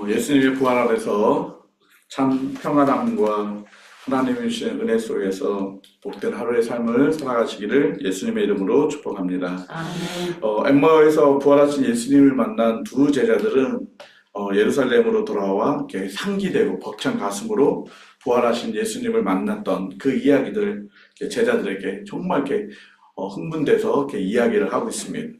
어, 예수님의 부활 아래서 참 평안함과 하나님의 주신 은혜 속에서 복된 하루의 삶을 살아가시기를 예수님의 이름으로 축복합니다. 아멘. 어, 엠마오에서 부활하신 예수님을 만난 두 제자들은 어, 예루살렘으로 돌아와 이렇게 상기되고 벅찬 가슴으로 부활하신 예수님을 만났던 그 이야기들 제자들에게 정말 이렇게 어, 흥분돼서 이렇게 이야기를 하고 있습니다.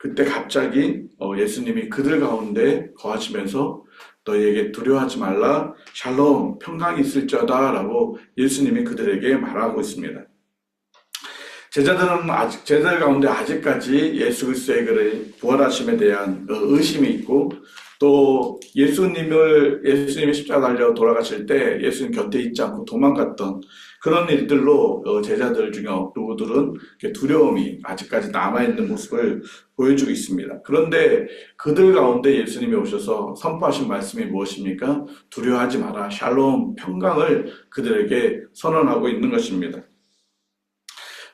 그때 갑자기 어, 예수님이 그들 가운데 거하시면서 너희에게 두려워하지 말라 샬롬 평강이 있을지어다 라고 예수님이 그들에게 말하고 있습니다. 제자들은 아직 제자들 가운데 아직까지 예수 그리스도의 그 부활하심에 대한 그 의심이 있고 또 예수님을 예수님이 십자가 달려 돌아가실 때 예수님 곁에 있지 않고 도망갔던 그런 일들로 어, 제자들 중에 누구들은 두려움이 아직까지 남아 있는 모습을 보여주고 있습니다. 그런데 그들 가운데 예수님이 오셔서 선포하신 말씀이 무엇입니까? 두려워하지 마라. 샬롬 평강을 그들에게 선언하고 있는 것입니다.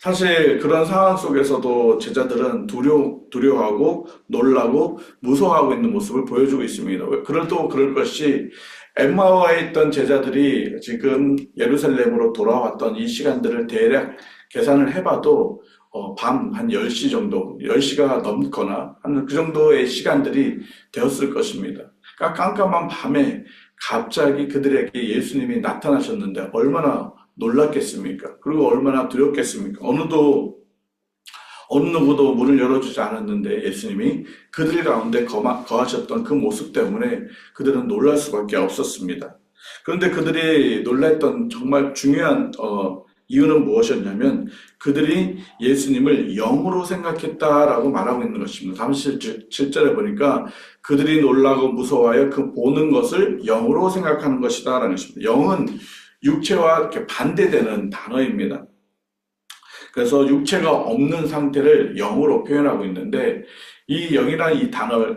사실 그런 상황 속에서도 제자들은 두려, 두려워하고 놀라고 무서워하고 있는 모습을 보여주고 있습니다. 또 그럴 것이 엠마오에 있던 제자들이 지금 예루살렘으로 돌아왔던 이 시간들을 대략 계산을 해봐도 어, 밤 한 10시 정도, 10시가 넘거나 한 그 정도의 시간들이 되었을 것입니다. 그러니까 깜깜한 밤에 갑자기 그들에게 예수님이 나타나셨는데 얼마나 놀랐겠습니까? 그리고 얼마나 두렵겠습니까? 어느도 어느 누구도 문을 열어주지 않았는데 예수님이 그들 가운데 거하셨던 그 모습 때문에 그들은 놀랄 수밖에 없었습니다. 그런데 그들이 놀랐던 정말 중요한 어, 이유는 무엇이었냐면 그들이 예수님을 영으로 생각했다라고 말하고 있는 것입니다. 37절에 보니까 그들이 놀라고 무서워하여 그 보는 것을 영으로 생각하는 것이다라는 것입니다. 영은 육체와 이렇게 반대되는 단어입니다. 그래서 육체가 없는 상태를 영으로 표현하고 있는데 이 영이라는 이 단어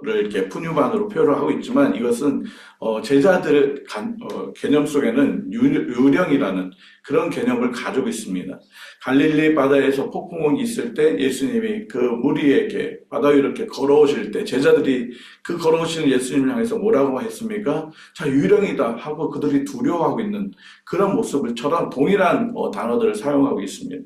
를 이렇게 푸뉴반으로 표현을 하고 있지만 이것은 어, 제자들 간, 어, 개념 속에는 유, 유령이라는 그런 개념을 가지고 있습니다. 갈릴리 바다에서 폭풍이 있을 때 예수님이 그 이렇게 바다 위로 이렇게 걸어오실 때 제자들이 그 걸어오시는 예수님을 향해서 뭐라고 했습니까? 자 유령이다 하고 그들이 두려워하고 있는 그런 모습을처럼 동일한 어, 단어들을 사용하고 있습니다.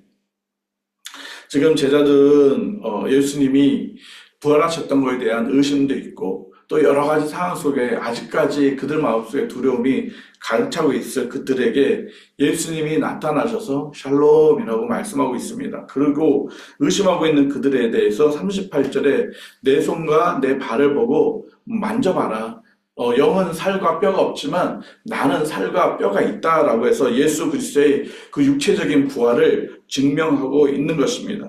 지금 제자들은 어, 예수님이 부활하셨던 것에 대한 의심도 있고 또 여러 가지 상황 속에 아직까지 그들 마음속에 두려움이 가득 차고 있을 그들에게 예수님이 나타나셔서 샬롬이라고 말씀하고 있습니다. 그리고 의심하고 있는 그들에 대해서 38절에 내 손과 내 발을 보고 만져봐라. 어, 영은 살과 뼈가 없지만 나는 살과 뼈가 있다라고 해서 예수 그리스도의 그 육체적인 부활을 증명하고 있는 것입니다.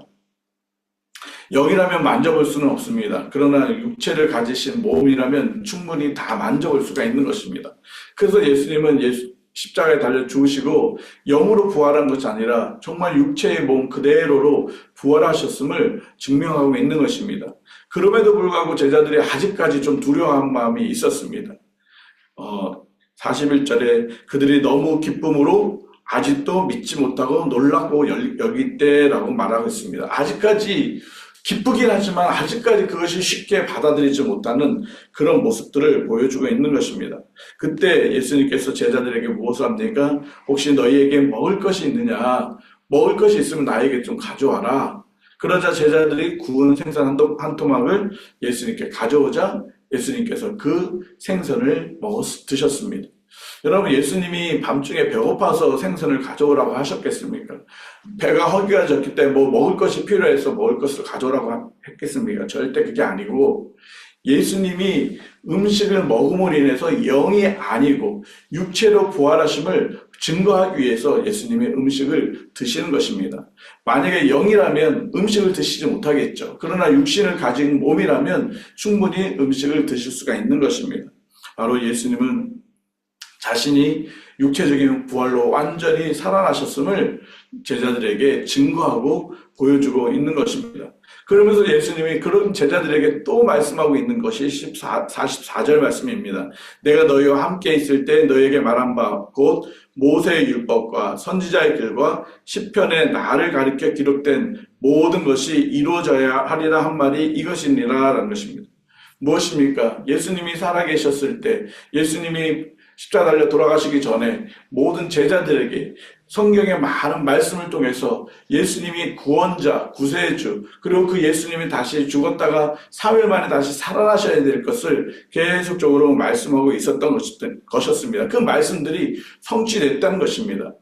영이라면 만져볼 수는 없습니다. 그러나 육체를 가지신 몸이라면 충분히 다 만져볼 수가 있는 것입니다. 그래서 예수님은 예수, 십자가에 달려 죽으시고 영으로 부활한 것이 아니라 정말 육체의 몸 그대로로 부활하셨음을 증명하고 있는 것입니다. 그럼에도 불구하고 제자들이 아직까지 좀 두려워한 마음이 있었습니다. 어, 41절에 그들이 너무 기쁨으로 아직도 믿지 못하고 놀라고 여길 때라고 말하고 있습니다. 아직까지 기쁘긴 하지만 아직까지 그것이 쉽게 받아들이지 못하는 그런 모습들을 보여주고 있는 것입니다. 그때 예수님께서 제자들에게 무엇을 합니까? 혹시 너희에게 먹을 것이 있느냐? 먹을 것이 있으면 나에게 좀 가져와라. 그러자 제자들이 구운 생선 한, 한 토막을 예수님께 가져오자 예수님께서 그 생선을 먹었, 드셨습니다. 여러분 예수님이 밤중에 배고파서 생선을 가져오라고 하셨겠습니까? 배가 허기가 졌기 때문에 뭐 먹을 것이 필요해서 먹을 것을 가져오라고 했겠습니까? 절대 그게 아니고 예수님이 음식을 먹음으로 인해서 영이 아니고 육체로 부활하심을 증거하기 위해서 예수님의 음식을 드시는 것입니다. 만약에 영이라면 음식을 드시지 못하겠죠. 그러나 육신을 가진 몸이라면 충분히 음식을 드실 수가 있는 것입니다. 바로 예수님은 자신이 육체적인 부활로 완전히 살아나셨음을 제자들에게 증거하고 보여주고 있는 것입니다. 그러면서 예수님이 그런 제자들에게 또 말씀하고 있는 것이 14, 44절 말씀입니다. 내가 너희와 함께 있을 때 너희에게 말한 바 곧 모세의 율법과 선지자의 글과 시편에 나를 가리켜 기록된 모든 것이 이루어져야 하리라 한 말이 이것이니라 라는 것입니다. 무엇입니까? 예수님이 살아계셨을 때, 예수님이 십자가 달려 돌아가시기 전에 모든 제자들에게 성경의 많은 말씀을 통해서 예수님이 구원자, 구세주, 그리고 그 예수님이 다시 죽었다가 3일 만에 다시 살아나셔야 될 것을 계속적으로 말씀하고 있었던 것이었습니다. 그 말씀들이 성취됐다는 것입니다.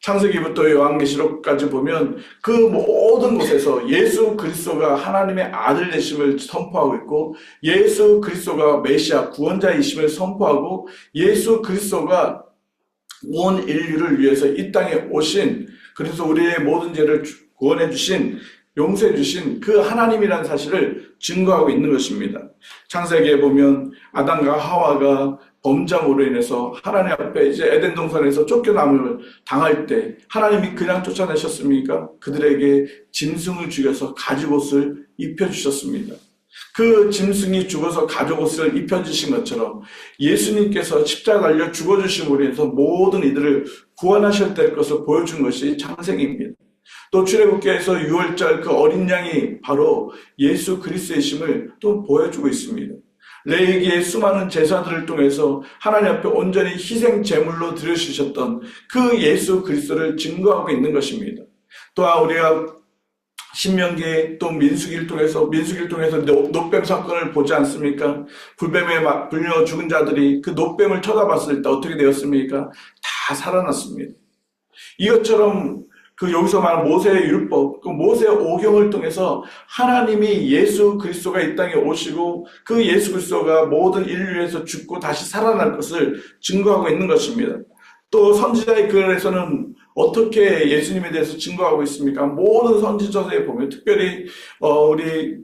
창세기부터 요한계시록까지 보면 그 모든 곳에서 예수 그리스도가 하나님의 아들 되심을 선포하고 있고 예수 그리스도가 메시아 구원자이심을 선포하고 예수 그리스도가 온 인류를 위해서 이 땅에 오신 그래서 우리의 모든 죄를 구원해 주신 용서해 주신 그 하나님이라는 사실을 증거하고 있는 것입니다. 창세기에 보면 아담과 하와가 범죄함으로 인해서 하나님 앞에 이제 에덴 동산에서 쫓겨남을 당할 때 하나님이 그냥 쫓아내셨습니까? 그들에게 짐승을 죽여서 가죽옷을 입혀 주셨습니다. 그 짐승이 죽어서 가죽옷을 입혀주신 것처럼 예수님께서 십자가 달려 죽어주심으로 인해서 모든 이들을 구원하실 될 것을 보여준 것이 창세기입니다. 또 출애굽기에서 6월절 그 어린 양이 바로 예수 그리스도의심을 또 보여주고 있습니다. 레이기의 수많은 제사들을 통해서 하나님 앞에 온전히 희생 제물로 드려주셨던 그 예수 그리스도를 증거하고 있는 것입니다. 또한 우리가 신명기 또 민수기를 통해서 민수기를 통해서 노뱀 사건을 보지 않습니까? 불뱀에 불려 죽은 자들이 그 노뱀을 쳐다봤을 때 어떻게 되었습니까? 다 살아났습니다. 이것처럼 그 여기서 말한 모세의 율법, 그 모세의 오경을 통해서 하나님이 예수 그리스도가 이 땅에 오시고 그 예수 그리스도가 모든 인류에서 죽고 다시 살아날 것을 증거하고 있는 것입니다. 또 선지자의 글에서는 어떻게 예수님에 대해서 증거하고 있습니까? 모든 선지자서에 보면 특별히 어, 우리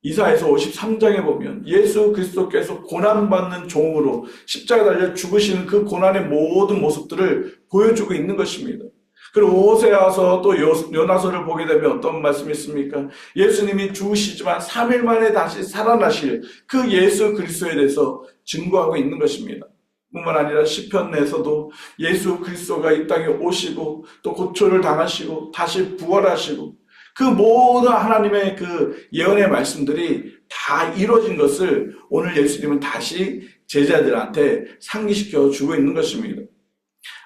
이사에서 53장에 보면 예수 그리스도께서 고난받는 종으로 십자가 달려 죽으시는 그 고난의 모든 모습들을 보여주고 있는 것입니다. 그리고 오세아서 또 요나서를 보게 되면 어떤 말씀이 있습니까? 예수님이 죽으시지만 3일 만에 다시 살아나실 그 예수 그리스도에 대해서 증거하고 있는 것입니다. 뿐만 아니라 시편 내에서도 예수 그리스도가 이 땅에 오시고 또 고초를 당하시고 다시 부활하시고 그 모든 하나님의 그 예언의 말씀들이 다 이루어진 것을 오늘 예수님은 다시 제자들한테 상기시켜 주고 있는 것입니다.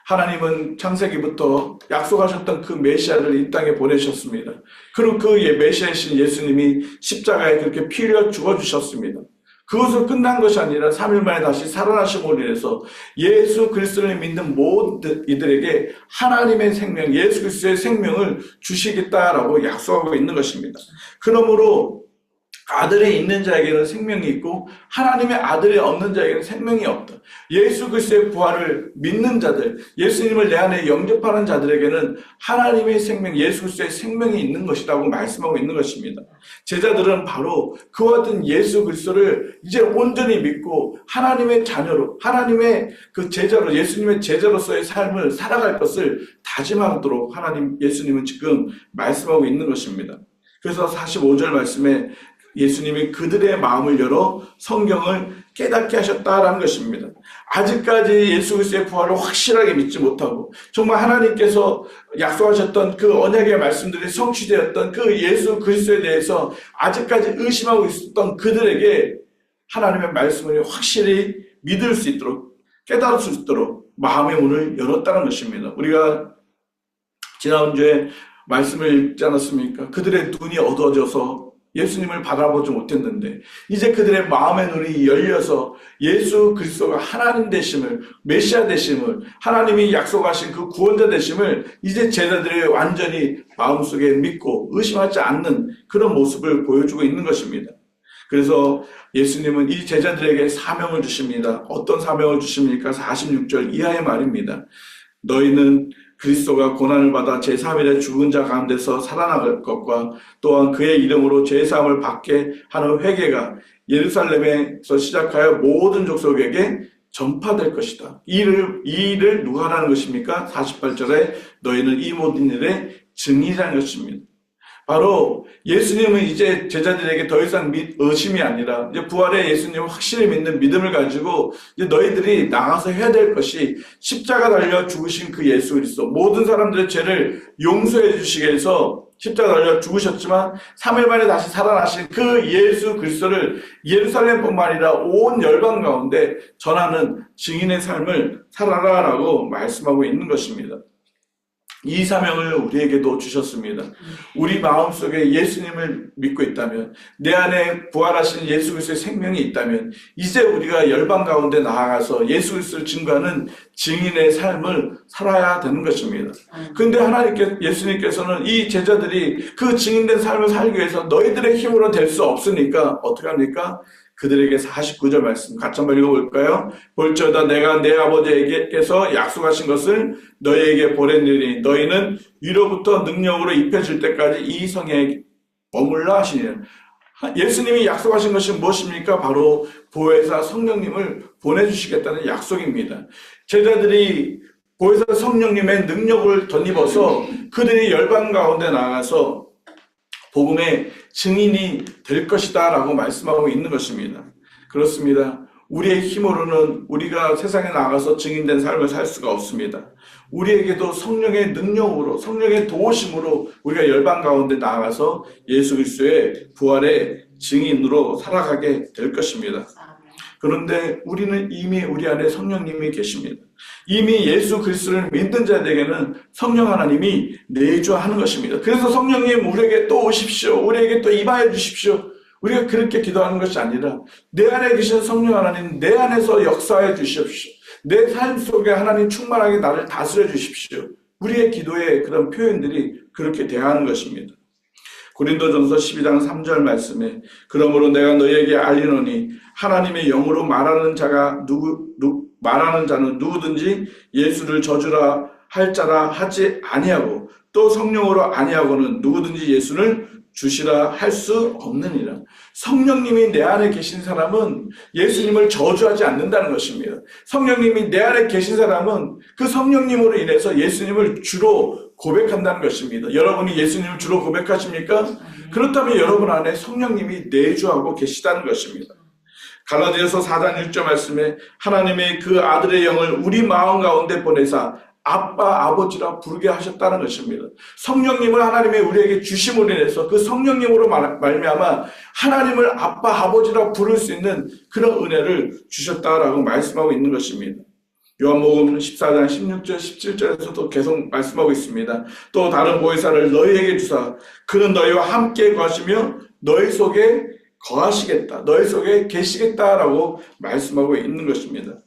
하나님은 창세기부터 약속하셨던 그 메시아를 이 땅에 보내셨습니다. 그리고 그 예, 메시아이신 예수님이 십자가에 그렇게 피 흘려 죽어주셨습니다. 그것으로 끝난 것이 아니라 3일 만에 다시 살아나심으로 인해서 예수 그리스도를 믿는 모든 이들에게 하나님의 생명, 예수 그리스도의 생명을 주시겠다라고 약속하고 있는 것입니다. 그러므로 아들이 있는 자에게는 생명이 있고 하나님의 아들이 없는 자에게는 생명이 없다. 예수 그리스도의 부활을 믿는 자들, 예수님을 내 안에 영접하는 자들에게는 하나님의 생명, 예수 그리스도의 생명이 있는 것이라고 말씀하고 있는 것입니다. 제자들은 바로 그와 같은 예수 그리스도를 이제 온전히 믿고 하나님의 자녀로, 하나님의 그 제자로, 예수님의 제자로서의 삶을 살아갈 것을 다짐하도록 하나님, 예수님은 지금 말씀하고 있는 것입니다. 그래서 45절 말씀에 예수님이 그들의 마음을 열어 성경을 깨닫게 하셨다라는 것입니다. 아직까지 예수 그리스도의 부활을 확실하게 믿지 못하고 정말 하나님께서 약속하셨던 그 언약의 말씀들이 성취되었던 그 예수 그리스도에 대해서 아직까지 의심하고 있었던 그들에게 하나님의 말씀을 확실히 믿을 수 있도록 깨달을 수 있도록 마음의 문을 열었다는 것입니다. 우리가 지난주에 말씀을 읽지 않았습니까? 그들의 눈이 어두워져서 예수님을 바라보지 못했는데 이제 그들의 마음의 눈이 열려서 예수 그리스도가 하나님 되심을 메시아 되심을 하나님이 약속하신 그 구원자 되심을 이제 제자들이 완전히 마음속에 믿고 의심하지 않는 그런 모습을 보여주고 있는 것입니다. 그래서 예수님은 이 제자들에게 사명을 주십니다. 어떤 사명을 주십니까? 46절 이하의 말입니다. 너희는 그리스도가 고난을 받아 제3일에 죽은 자 가운데서 살아나갈 것과 또한 그의 이름으로 죄사함을 받게 하는 회개가 예루살렘에서 시작하여 모든 족속에게 전파될 것이다. 이 일을, 이 일을 누가 하라는 것입니까? 48절에 너희는 이 모든 일의 증인이라는 것입니다. 바로 예수님은 이제 제자들에게 더 이상 의심이 아니라 이제 부활의 예수님을 확실히 믿는 믿음을 가지고 이제 너희들이 나가서 해야 될 것이 십자가 달려 죽으신 그 예수 그리스도 모든 사람들의 죄를 용서해 주시기 위해서 십자가 달려 죽으셨지만 3일 만에 다시 살아나신 그 예수 그리스도를 예루살렘뿐만 아니라 온 열방 가운데 전하는 증인의 삶을 살아라라고 말씀하고 있는 것입니다. 이 사명을 우리에게도 주셨습니다. 우리 마음속에 예수님을 믿고 있다면, 내 안에 부활하신 예수 그리스도의 생명이 있다면, 이제 우리가 열방 가운데 나아가서 예수 그리스도를 증거하는 증인의 삶을 살아야 되는 것입니다. 근데 하나님께, 예수님께서는 이 제자들이 그 증인된 삶을 살기 위해서 너희들의 힘으로 될 수 없으니까 어떻게 합니까? 그들에게 49절 말씀 같이 한번 읽어볼까요? 볼지어다 내가 내 아버지에게서 약속하신 것을 너희에게 보냈느니 너희는 위로부터 능력으로 입혀질 때까지 이 성에 머물라 하시니 예수님이 약속하신 것이 무엇입니까? 바로 보혜사 성령님을 보내주시겠다는 약속입니다. 제자들이 보혜사 성령님의 능력을 덧입어서 그들이 열방 가운데 나가서 복음의 증인이 될 것이다 라고 말씀하고 있는 것입니다. 그렇습니다. 우리의 힘으로는 우리가 세상에 나가서 증인된 삶을 살 수가 없습니다. 우리에게도 성령의 능력으로, 성령의 도우심으로 우리가 열방 가운데 나가서 예수 그리스도의 부활의 증인으로 살아가게 될 것입니다. 그런데 우리는 이미 우리 안에 성령님이 계십니다. 이미 예수 그리스도를 믿는 자들에게는 성령 하나님이 내주하는 것입니다. 그래서 성령님 우리에게 또 오십시오. 우리에게 또 임하여 주십시오. 우리가 그렇게 기도하는 것이 아니라 내 안에 계신 성령 하나님 내 안에서 역사해 주십시오. 내 삶 속에 하나님 충만하게 나를 다스려 주십시오. 우리의 기도의 그런 표현들이 그렇게 대하는 것입니다. 고린도전서 12장 3절 말씀에 그러므로 내가 너희에게 알리노니 하나님의 영으로 말하는 자가 누구 누, 말하는 자는 누구든지 예수를 저주라 할 자라 하지 아니하고 또 성령으로 아니하고는 누구든지 예수를 주시라 할 수 없느니라. 성령님이 내 안에 계신 사람은 예수님을 저주하지 않는다는 것입니다. 성령님이 내 안에 계신 사람은 그 성령님으로 인해서 예수님을 주로 고백한다는 것입니다. 여러분이 예수님을 주로 고백하십니까? 그렇다면 여러분 안에 성령님이 내주하고 계시다는 것입니다. 갈라디아서 4장 6절 말씀에 하나님의 그 아들의 영을 우리 마음 가운데 보내사 아빠, 아버지라 부르게 하셨다는 것입니다. 성령님을 하나님의 우리에게 주심으로 인해서 그 성령님으로 말- 말미암아 하나님을 아빠, 아버지라 부를 수 있는 그런 은혜를 주셨다라고 말씀하고 있는 것입니다. 요한복음 14장 16절, 17절에서도 계속 말씀하고 있습니다. 또 다른 보혜사를 너희에게 주사 그는 너희와 함께 거하시며 너희 속에 거하시겠다. 너희 속에 계시겠다라고 말씀하고 있는 것입니다.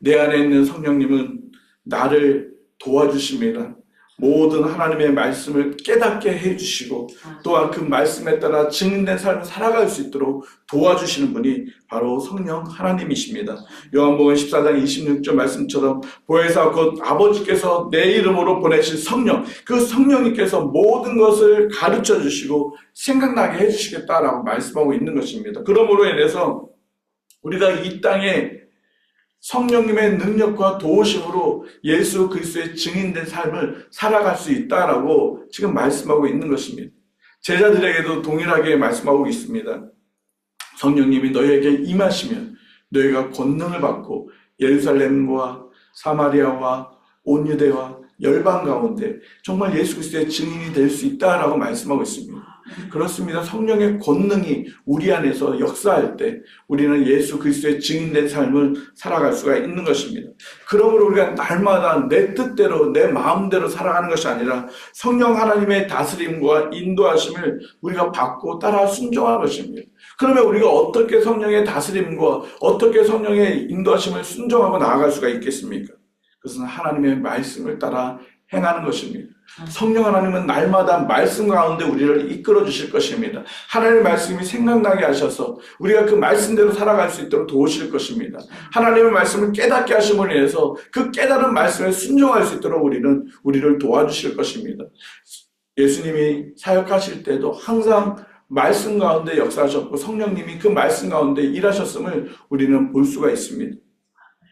내 안에 있는 성령님은 나를 도와주십니다. 모든 하나님의 말씀을 깨닫게 해주시고 또한 그 말씀에 따라 증인된 삶을 살아갈 수 있도록 도와주시는 분이 바로 성령 하나님이십니다. 요한복음 14장 26절 말씀처럼 보혜사 곧 아버지께서 내 이름으로 보내신 성령 그 성령님께서 모든 것을 가르쳐 주시고 생각나게 해주시겠다라고 말씀하고 있는 것입니다. 그러므로 인해서 우리가 이 땅에 성령님의 능력과 도우심으로 예수 그리스도의 증인된 삶을 살아갈 수 있다라고 지금 말씀하고 있는 것입니다. 제자들에게도 동일하게 말씀하고 있습니다. 성령님이 너희에게 임하시면 너희가 권능을 받고 예루살렘과 사마리아와 온 유대와 열방 가운데 정말 예수 그리스도의 증인이 될 수 있다라고 말씀하고 있습니다. 그렇습니다. 성령의 권능이 우리 안에서 역사할 때 우리는 예수 그리스도의 증인된 삶을 살아갈 수가 있는 것입니다. 그러므로 우리가 날마다 내 뜻대로 내 마음대로 살아가는 것이 아니라 성령 하나님의 다스림과 인도하심을 우리가 받고 따라 순종하는 것입니다. 그러면 우리가 어떻게 성령의 다스림과 어떻게 성령의 인도하심을 순종하고 나아갈 수가 있겠습니까? 그것은 하나님의 말씀을 따라 행하는 것입니다. 성령 하나님은 날마다 말씀 가운데 우리를 이끌어 주실 것입니다. 하나님의 말씀이 생각나게 하셔서 우리가 그 말씀대로 살아갈 수 있도록 도우실 것입니다. 하나님의 말씀을 깨닫게 하심으로 인해서 그 깨달은 말씀에 순종할 수 있도록 우리는 우리를 도와주실 것입니다. 예수님이 사역하실 때도 항상 말씀 가운데 역사하셨고 성령님이 그 말씀 가운데 일하셨음을 우리는 볼 수가 있습니다.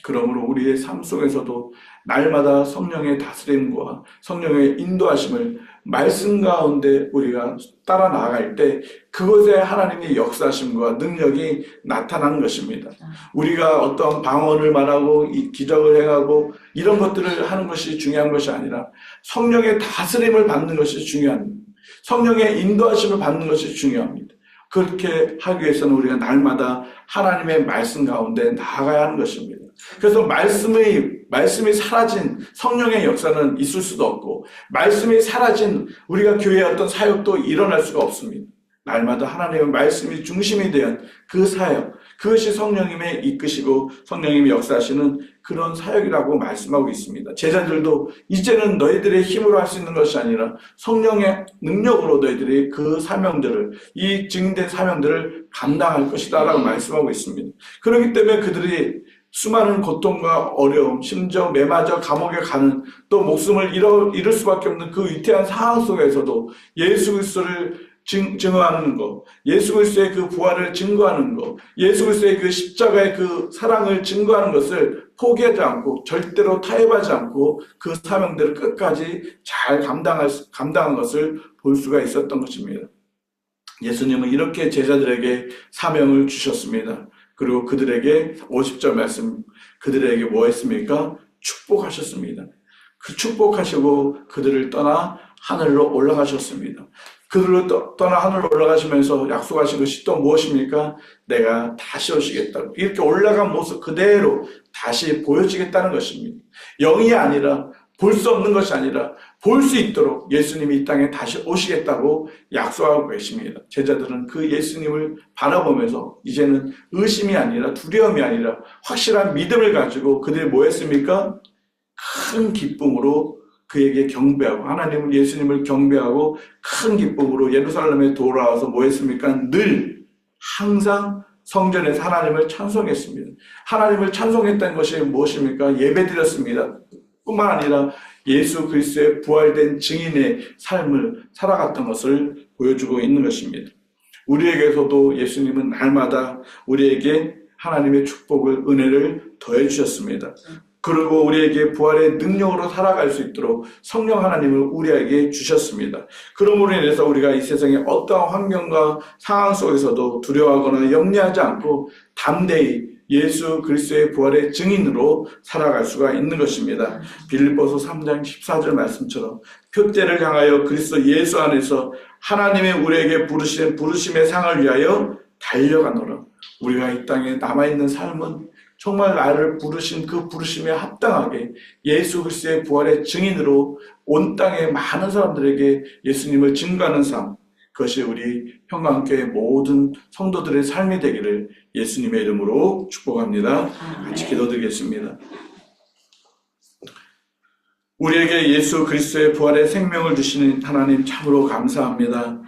그러므로 우리의 삶 속에서도 날마다 성령의 다스림과 성령의 인도하심을 말씀 가운데 우리가 따라 나아갈 때 그곳에 하나님의 역사심과 능력이 나타나는 것입니다. 우리가 어떤 방언을 말하고 이 기적을 행하고 이런 것들을 하는 것이 중요한 것이 아니라 성령의 다스림을 받는 것이 중요합니다. 성령의 인도하심을 받는 것이 중요합니다. 그렇게 하기 위해서는 우리가 날마다 하나님의 말씀 가운데 나아가야 하는 것입니다. 그래서 말씀의 말씀이 사라진 성령의 역사는 있을 수도 없고 말씀이 사라진 우리가 교회의 어떤 사역도 일어날 수가 없습니다. 날마다 하나님의 말씀이 중심이 된그 사역, 그것이 성령님의 이끄시고 성령님이 역사하시는 그런 사역이라고 말씀하고 있습니다. 제자들도 이제는 너희들의 힘으로 할 수 있는 것이 아니라 성령의 능력으로 너희들이 그 사명들을 이 증인된 사명들을 감당할 것이다 라고 말씀하고 있습니다. 그렇기 때문에 그들이 수많은 고통과 어려움, 심지어 매맞아 감옥에 가는 또 목숨을 잃어, 잃을 수밖에 없는 그 위태한 상황 속에서도 예수 그리스도를 증, 증거하는 것, 예수 그리스도의 그 부활을 증거하는 것, 예수 그리스도의 그 십자가의 그 사랑을 증거하는 것을 포기하지 않고 절대로 타협하지 않고 그 사명들을 끝까지 잘 감당할 수- 감당한 것을 볼 수가 있었던 것입니다. 예수님은 이렇게 제자들에게 사명을 주셨습니다. 그리고 그들에게 50절 말씀 그들에게 뭐 했습니까? 축복하셨습니다. 그 축복하시고 그들을 떠나 하늘로 올라가셨습니다. 그들로 떠- 떠나 하늘로 올라가시면서 약속하신 것이 또 무엇입니까? 내가 다시 오시겠다. 이렇게 올라간 모습 그대로 다시 보여지겠다는 것입니다. 영이 아니라 볼 수 없는 것이 아니라 볼 수 있도록 예수님이 이 땅에 다시 오시겠다고 약속하고 계십니다. 제자들은 그 예수님을 바라보면서 이제는 의심이 아니라 두려움이 아니라 확실한 믿음을 가지고 그들이 뭐 했습니까? 큰 기쁨으로 그에게 경배하고 하나님을 예수님을 경배하고 큰 기쁨으로 예루살렘에 돌아와서 뭐 했습니까? 늘 항상 성전에서 하나님을 찬송했습니다. 하나님을 찬송했다는 것이 무엇입니까? 예배드렸습니다. 뿐만 아니라 예수 그리스도의 부활된 증인의 삶을 살아갔던 것을 보여주고 있는 것입니다. 우리에게서도 예수님은 날마다 우리에게 하나님의 축복을 은혜를 더해 주셨습니다. 그리고 우리에게 부활의 능력으로 살아갈 수 있도록 성령 하나님을 우리에게 주셨습니다. 그러므로 인해서 우리가 이 세상의 어떠한 환경과 상황 속에서도 두려워하거나 염려하지 않고 담대히 예수 그리스도의 부활의 증인으로 살아갈 수가 있는 것입니다. 빌립보서 3장 14절 말씀처럼 표대를 향하여 그리스도 예수 안에서 하나님의 우리에게 부르신 부르심의 상을 위하여 달려가노라. 우리가 이 땅에 남아 있는 삶은 정말 나를 부르신 그 부르심에 합당하게 예수 그리스도의 부활의 증인으로 온 땅의 많은 사람들에게 예수님을 증거하는 삶, 그것이 우리 평강교회 모든 성도들의 삶이 되기를 예수님의 이름으로 축복합니다. 같이 기도드리겠습니다. 우리에게 예수 그리스도의 부활의 생명을 주시는 하나님 참으로 감사합니다.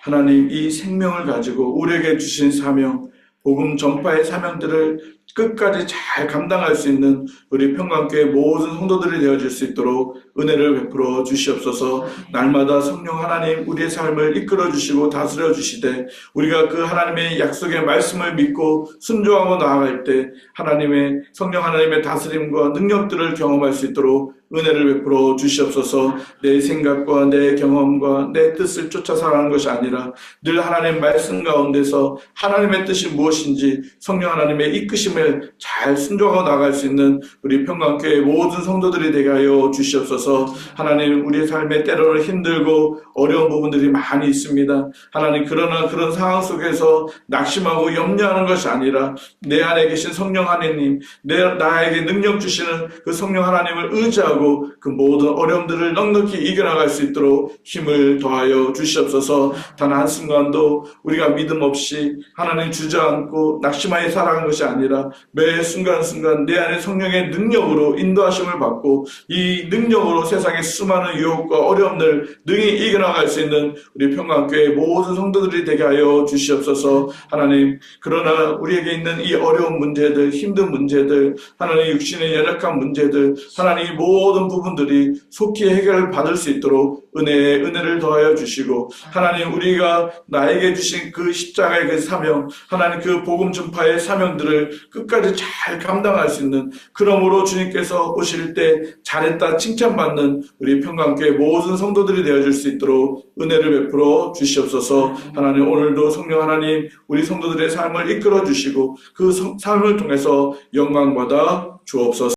하나님 이 생명을 가지고 우리에게 주신 사명, 복음 전파의 사명들을 끝까지 잘 감당할 수 있는 우리 평강교회 모든 성도들이 되어질 수 있도록 은혜를 베풀어 주시옵소서. 날마다 성령 하나님 우리의 삶을 이끌어 주시고 다스려 주시되 우리가 그 하나님의 약속의 말씀을 믿고 순종하고 나아갈 때 하나님의 성령 하나님의 다스림과 능력들을 경험할 수 있도록 은혜를 베풀어 주시옵소서. 내 생각과 내 경험과 내 뜻을 쫓아 살아가는 것이 아니라 늘 하나님 말씀 가운데서 하나님의 뜻이 무엇인지 성령 하나님의 이끄심을 잘 순종하고 나갈 수 있는 우리 평강교회 모든 성도들이 되게 하여 주시옵소서. 하나님 우리의 삶에 때로는 힘들고 어려운 부분들이 많이 있습니다. 하나님 그러나 그런 상황 속에서 낙심하고 염려하는 것이 아니라 내 안에 계신 성령 하나님 내 나에게 능력 주시는 그 성령 하나님을 의지하고 그 모든 어려움들을 넉넉히 이겨나갈 수 있도록 힘을 더하여 주시옵소서. 단 한순간도 우리가 믿음 없이 하나님 주저앉고 낙심하여 살아가는 것이 아니라 매 순간순간 내 안에 성령의 능력으로 인도하심을 받고 이 능력으로 세상의 수많은 유혹과 어려움들 능히 이겨나갈 수 있는 우리 평강교회 모든 성도들이 되게 하여 주시옵소서. 하나님 그러나 우리에게 있는 이 어려운 문제들 힘든 문제들 하나님 육신의 연약한 문제들 하나님 이 모든 부분들이 속히 해결을 받을 수 있도록 은혜에 은혜를 더하여 주시고 하나님 우리가 나에게 주신 그 십자가의 그 사명 하나님 그 복음 전파의 사명들을 끝까지 잘 감당할 수 있는 그러므로 주님께서 오실 때 잘했다 칭찬받는 우리 평강교회 모든 성도들이 되어줄 수 있도록 은혜를 베풀어 주시옵소서. 하나님 오늘도 성령 하나님 우리 성도들의 삶을 이끌어 주시고 그 성- 삶을 통해서 영광 받아 주옵소서